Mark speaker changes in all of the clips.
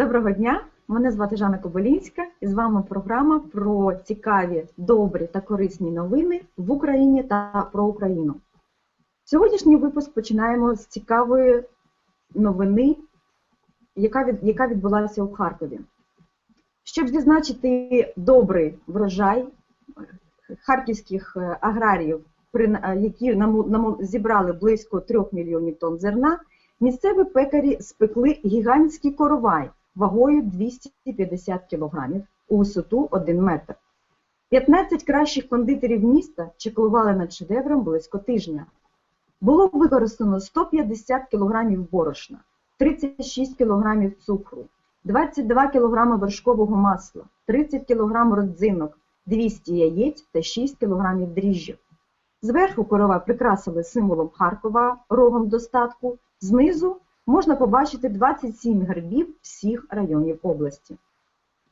Speaker 1: Доброго дня! Мене звати Жанна Кобилінська і з вами програма про цікаві, добрі та корисні новини в Україні та про Україну. Сьогоднішній випуск починаємо з цікавої новини, яка, від, яка відбулася у Харкові. Щоб відзначити добрий врожай харківських е, аграріїв, які зібрали близько 3 мільйонів тонн зерна, місцеві пекарі спекли гігантський коровай вагою 250 кг у висоту 1 метр. 15 кращих кондитерів міста чеклували над шедевром близько тижня. Було використано 150 кг борошна, 36 кг цукру, 22 кг вершкового масла, 30 кг родзинок, 200 яєць та 6 кг дріжджів. Зверху корова прикрасили символом Харкова рогом достатку, знизу можна побачити 27 гербів всіх районів області.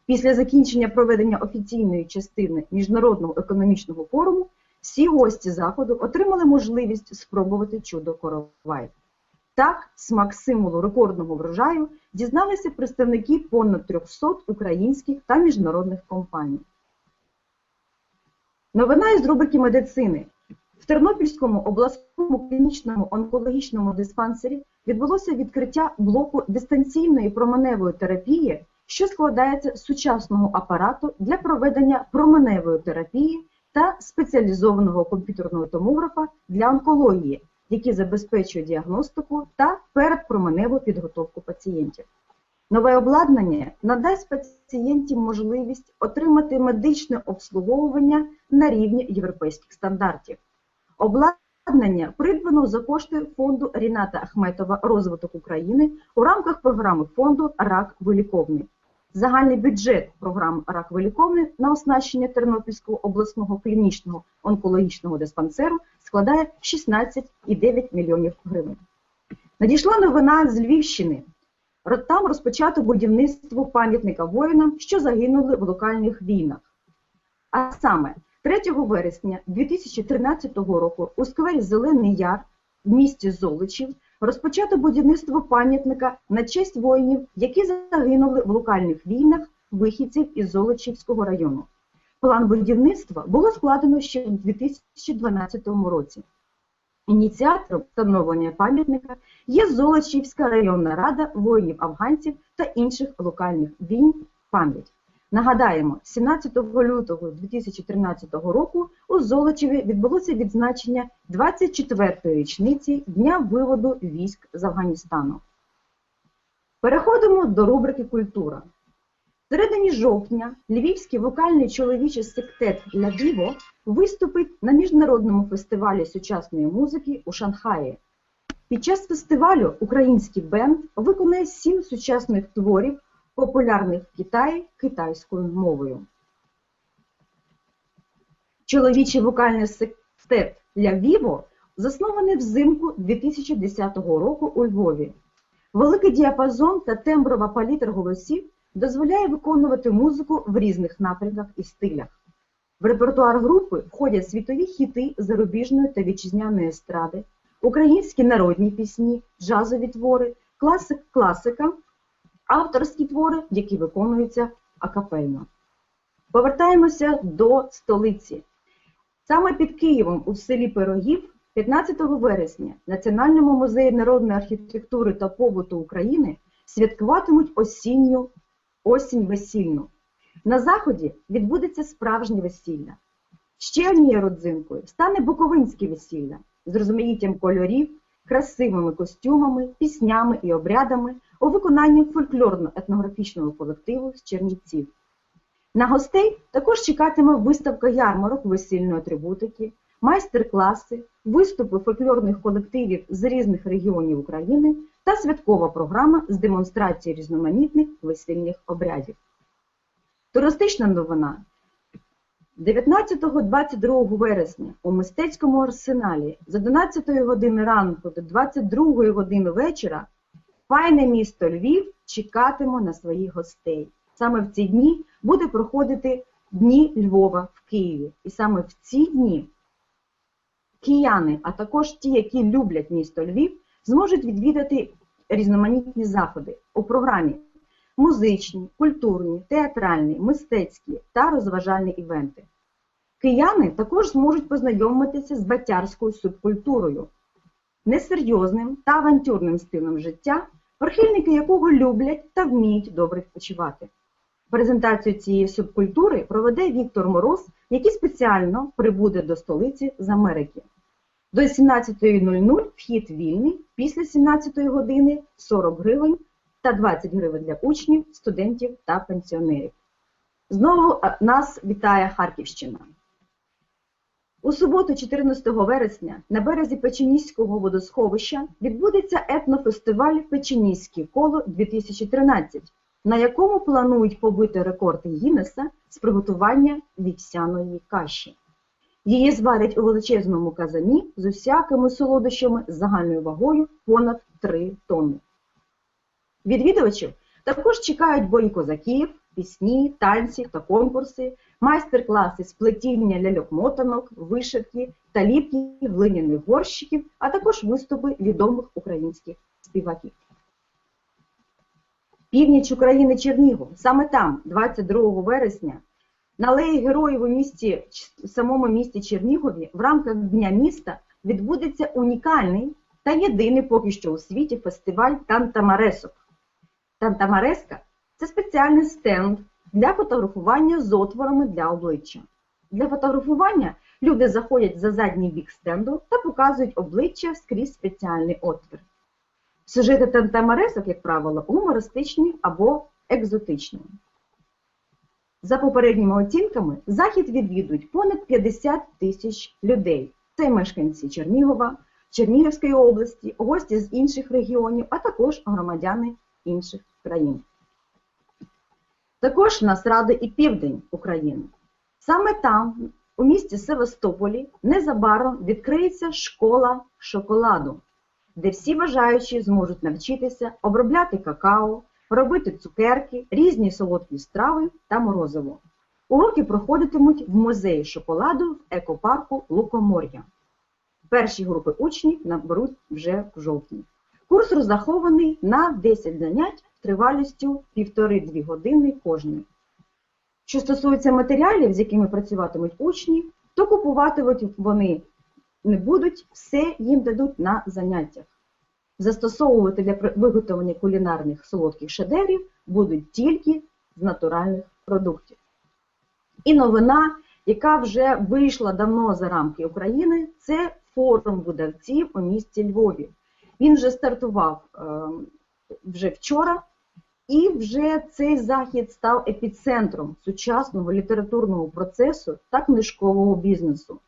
Speaker 1: Після закінчення проведення офіційної частини Міжнародного економічного форуму всі гості заходу отримали можливість спробувати чудо коровай. Так, смак символу рекордного врожаю дізналися представники понад 300 українських та міжнародних компаній. Новина із рубрики медицини. В Тернопільському обласному клінічному онкологічному диспансері відбулося відкриття блоку дистанційної променевої терапії, що складається з сучасного апарату для проведення променевої терапії та спеціалізованого комп'ютерного томографа для онкології, які забезпечує діагностику та передпроменеву підготовку пацієнтів. Нове обладнання надасть пацієнтам можливість отримати медичне обслуговування на рівні європейських стандартів. Обладнання придбано за кошти фонду Ріната Ахметова Розвиток України у рамках програми фонду Рак виліковний. Загальний бюджет програми Рак виліковний на оснащення Тернопільського обласного клінічного онкологічного диспансеру складає 16,9 мільйонів гривень. Надійшла новина з Львівщини. Там розпочато будівництво пам'ятника воїнам, що загинули в локальних війнах. А саме 3 вересня 2013 року у сквері Зелений Яр в місті Золочів розпочато будівництво пам'ятника на честь воїнів, які загинули в локальних війнах вихідців із Золочівського району. План будівництва було складено ще в 2012 році. Ініціатором встановлення пам'ятника є Золочівська районна рада воїнів-афганців та інших локальних війн пам'ять. Нагадаємо, 17 лютого 2013 року у Золочеві відбулося відзначення 24-ї річниці Дня виводу військ з Афганістану. Переходимо до рубрики Культура. В середині жовтня Львівський вокальний чоловічий сектет «Ля Віво» виступить на міжнародному фестивалі сучасної музики у Шанхаї. Під час фестивалю український бенд виконає сім сучасних творів популярних в Китаї китайською мовою. Чоловічий вокальний сектет Ля Віво заснований взимку 2010 року у Львові. Великий діапазон та темброва палітра голосів дозволяє виконувати музику в різних напрямках і стилях. В репертуар групи входять світові хіти зарубіжної та вітчизняної естради, українські народні пісні, джазові твори, класик, класика авторські твори, які виконуються акапельно. Повертаємося до столиці. Саме під Києвом у селі Пирогів 15 вересня Національному музеї народної архітектури та побуту України святкуватимуть осінню осінь весільну. На заході відбудеться справжнє весілля. Ще однією родзинкою стане Буковинське весілля з розмаїттям кольорів, красивими костюмами, піснями і обрядами у виконанні фольклорно-етнографічного колективу з Чернівців. На гостей також чекатиме виставка ярмарок весільної атрибутики, майстер-класи, виступи фольклорних колективів з різних регіонів України та святкова програма з демонстрації різноманітних весільних обрядів. Туристична новина 19-22 вересня у мистецькому арсеналі з 11 години ранку до 22 години вечора файне місто Львів чекатиме на своїх гостей. Саме в ці дні буде проходити Дні Львова в Києві. І саме в ці дні кияни, а також ті, які люблять місто Львів, зможуть відвідати різноманітні заходи у програмі. музичні, культурні, театральні, мистецькі та розважальні івенти. Кияни також зможуть познайомитися з батярською субкультурою, несерйозним та авантюрним стилем життя, прихильники якого люблять та вміють добре відпочивати. Презентацію цієї субкультури проведе Віктор Мороз, який спеціально прибуде до столиці з Америки. До 17.00 вхід вільний, після 17 години 40 гривень та 20 гривень для учнів, студентів та пенсіонерів. Знову е, нас вітає Харківщина. У суботу, 14 вересня, на березі Печеніського водосховища відбудеться етнофестиваль Печеніське коло 2013, на якому планують побити рекорд Гіннеса з приготування вівсяної каші. Її зварять у величезному казані з усякими солодощами з загальною вагою понад 3 тонни. Відвідувачів також чекають бої козаків, пісні, танці та конкурси, майстер-класи з плетіння ляльок-мотанок, вишивки та ліпки глиняних горщиків, а також виступи відомих українських співаків. Північ України Чернігов. Саме там, 22 вересня, на алеї Героїв у місті, самому місті Чернігові в рамках Дня міста відбудеться унікальний та єдиний поки що у світі фестиваль Тантамаресок. Тантамареска це спеціальний стенд для фотографування з отворами для обличчя. Для фотографування люди заходять за задній бік стенду та показують обличчя скрізь спеціальний отвір. Сюжети тантамаресок, як правило, гумористичні або екзотичні. За попередніми оцінками, захід відвідують понад 50 тисяч людей. Це мешканці Чернігова, Чернігівської області, гості з інших регіонів, а також громадяни інших країн. Також нас радий і південь України. Саме там, у місті Севастополі, незабаром відкриється школа шоколаду, де всі бажаючі зможуть навчитися обробляти какао, робити цукерки, різні солодкі страви та морозиво. Уроки проходитимуть в музеї шоколаду в екопарку Лукомор'я. Перші групи учнів наберуть вже в жовтні. Курс розрахований на 10 занять тривалістю 1,5-2 години кожний. Що стосується матеріалів, з якими працюватимуть учні, то купувати вони не будуть, все їм дадуть на заняттях. Застосовувати для виготовлення кулінарних солодких шедеврів будуть тільки з натуральних продуктів. І новина, яка вже вийшла давно за рамки України, це форум видавців у місті Львові. Він вже стартував ем, вже вчора, і вже цей захід став епіцентром сучасного літературного процесу та книжкового бізнесу.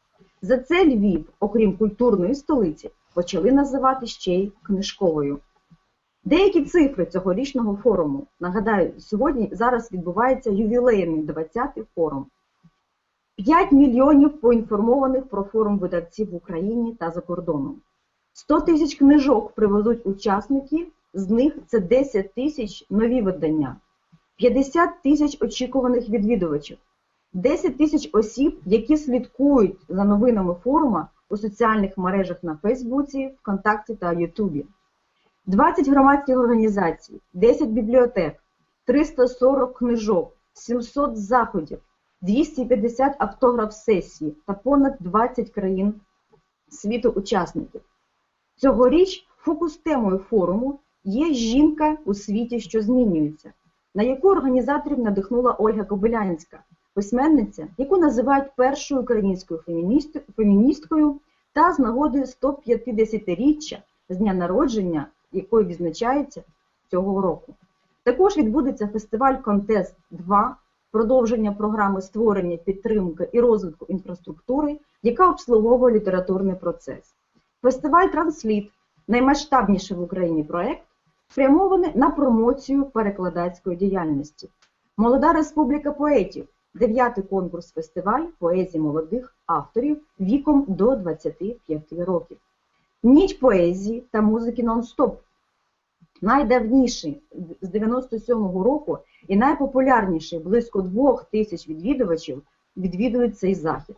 Speaker 1: За це Львів, окрім культурної столиці, почали називати ще й книжковою. Деякі цифри цьогорічного форуму. Нагадаю, сьогодні зараз відбувається ювілейний 20-й форум. 5 мільйонів поінформованих про форум видавців в Україні та за кордоном. 100 тисяч книжок привезуть учасники, з них це 10 тисяч нові видання, 50 тисяч очікуваних відвідувачів, 10 тисяч осіб, які слідкують за новинами форума у соціальних мережах на Фейсбуці, ВКонтакті та Ютубі, 20 громадських організацій, 10 бібліотек, 340 книжок, 700 заходів, 250 автограф-сесій та понад 20 країн світу учасників. Цьогоріч фокус темою форуму є жінка у світі, що змінюється, на яку організаторів надихнула Ольга Кобилянська, письменниця, яку називають першою українською феміністкою та з нагодою 150-річчя з дня народження, якою відзначається цього року. Також відбудеться фестиваль Контест 2, продовження програми створення, підтримки і розвитку інфраструктури, яка обслуговує літературний процес. Фестиваль Трансліт наймасштабніший в Україні проект, спрямований на промоцію перекладацької діяльності. Молода республіка поетів, дев'ятий конкурс фестиваль поезії молодих авторів віком до 25 років. Ніч поезії та музики нон-стоп. Найдавніший з 97-го року і найпопулярніший близько двох тисяч відвідувачів відвідують цей захід.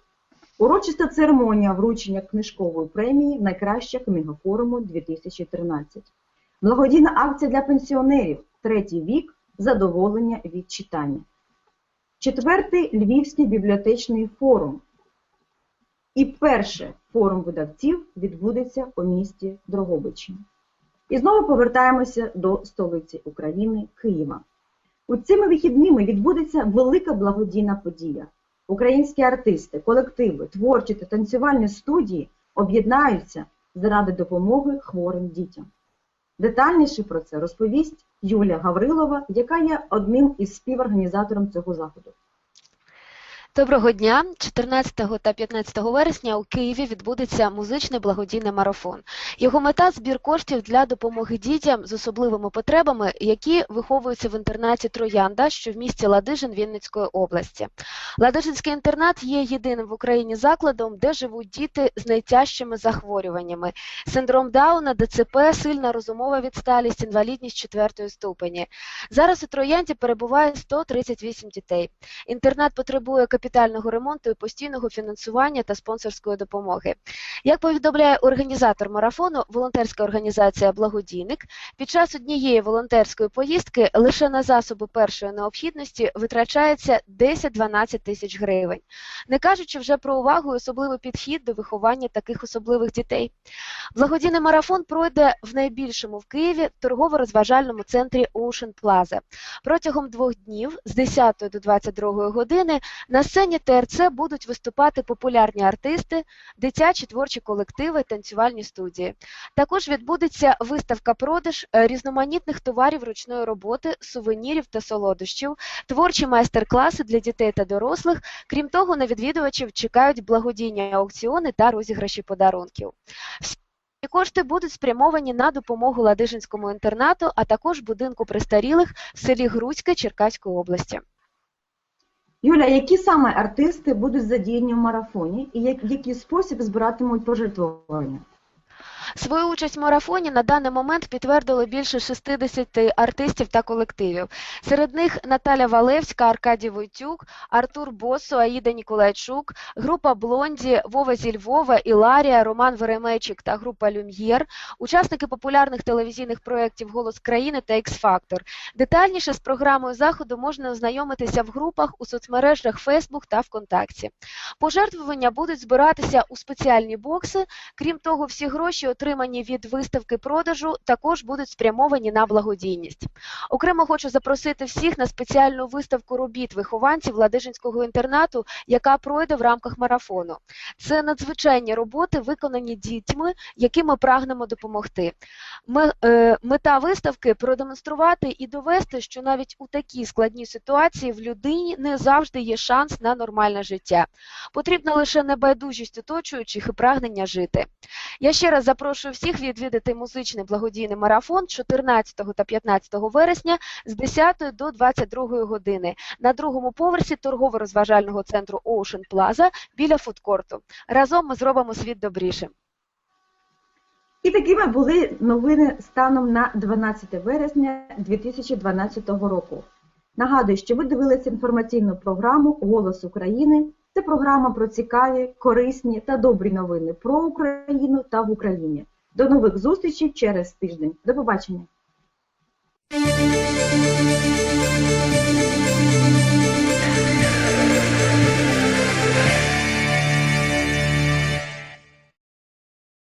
Speaker 1: Урочиста церемонія вручення книжкової премії Найкраща книга форуму 2013. Благодійна акція для пенсіонерів Третій вік задоволення від читання. Четвертий Львівський бібліотечний форум. І перше форум видавців відбудеться у місті Дрогобичі. І знову повертаємося до столиці України Києва. У цими вихідними відбудеться велика благодійна подія. Українські артисти, колективи, творчі та танцювальні студії об'єднаються заради допомоги хворим дітям. Детальніше про це розповість Юлія Гаврилова, яка є одним із співорганізатором цього заходу.
Speaker 2: Доброго дня! 14 та 15 вересня у Києві відбудеться музичний благодійний марафон. Його мета збір коштів для допомоги дітям з особливими потребами, які виховуються в інтернаті Троянда, що в місті Ладижин Вінницької області. Ладижинський інтернат є єдиним в Україні закладом, де живуть діти з найтяжчими захворюваннями: синдром Дауна, ДЦП, сильна розумова відсталість, інвалідність четвертої ступені. Зараз у Троянді перебуває 138 дітей. Інтернат потребує капітального ремонту і постійного фінансування та спонсорської допомоги. Як повідомляє організатор марафону, волонтерська організація Благодійник, під час однієї волонтерської поїздки лише на засоби першої необхідності витрачається 10-12 тисяч гривень, не кажучи вже про увагу і особливий підхід до виховання таких особливих дітей. Благодійний марафон пройде в найбільшому в Києві торгово-розважальному центрі Ocean Plaza. Протягом двох днів з 10 до 22 години на сцені ТРЦ будуть виступати популярні артисти, дитячі творчі колективи, танцювальні студії. Також відбудеться виставка-продаж е, різноманітних товарів ручної роботи, сувенірів та солодощів, творчі майстер-класи для дітей та дорослих. Крім того, на відвідувачів чекають благодійні аукціони та розіграші подарунків. Всі Кошти будуть спрямовані на допомогу Ладижинському інтернату, а також будинку престарілих в селі Груцьке Черкаської області.
Speaker 1: Юля, які саме артисти будуть задіяні в марафоні і як- який спосіб збиратимуть пожертвування?
Speaker 2: Свою участь в марафоні на даний момент підтвердило більше 60 артистів та колективів. Серед них Наталя Валевська, Аркадій Войтюк, Артур Босо, Аїда Ніколайчук, група Блонді, Вова зі Львова, Іларія, Роман Веремейчик та група Люм'єр, учасники популярних телевізійних проєктів Голос країни та X-Factor. Детальніше з програмою заходу можна ознайомитися в групах у соцмережах Facebook та ВКонтакті. Пожертвування будуть збиратися у спеціальні бокси. Крім того, всі гроші, отримані від виставки продажу, також будуть спрямовані на благодійність. Окремо хочу запросити всіх на спеціальну виставку робіт вихованців Ладижинського інтернату, яка пройде в рамках марафону. Це надзвичайні роботи, виконані дітьми, яким ми прагнемо допомогти. Е, мета виставки продемонструвати і довести, що навіть у такій складній ситуації в людині не завжди є шанс на нормальне життя. Потрібна лише небайдужість оточуючих і прагнення жити. Я ще раз запрошую всіх відвідати музичний благодійний марафон 14 та 15 вересня з 10 до 22 години на другому поверсі торгово-розважального центру Ocean Plaza біля фудкорту. Разом ми зробимо світ добрішим.
Speaker 1: І такими були новини станом на 12 вересня 2012 року. Нагадую, що ви дивилися інформаційну програму Голос України. Це програма про цікаві, корисні та добрі новини про Україну та в Україні. До нових зустрічей через тиждень. До побачення.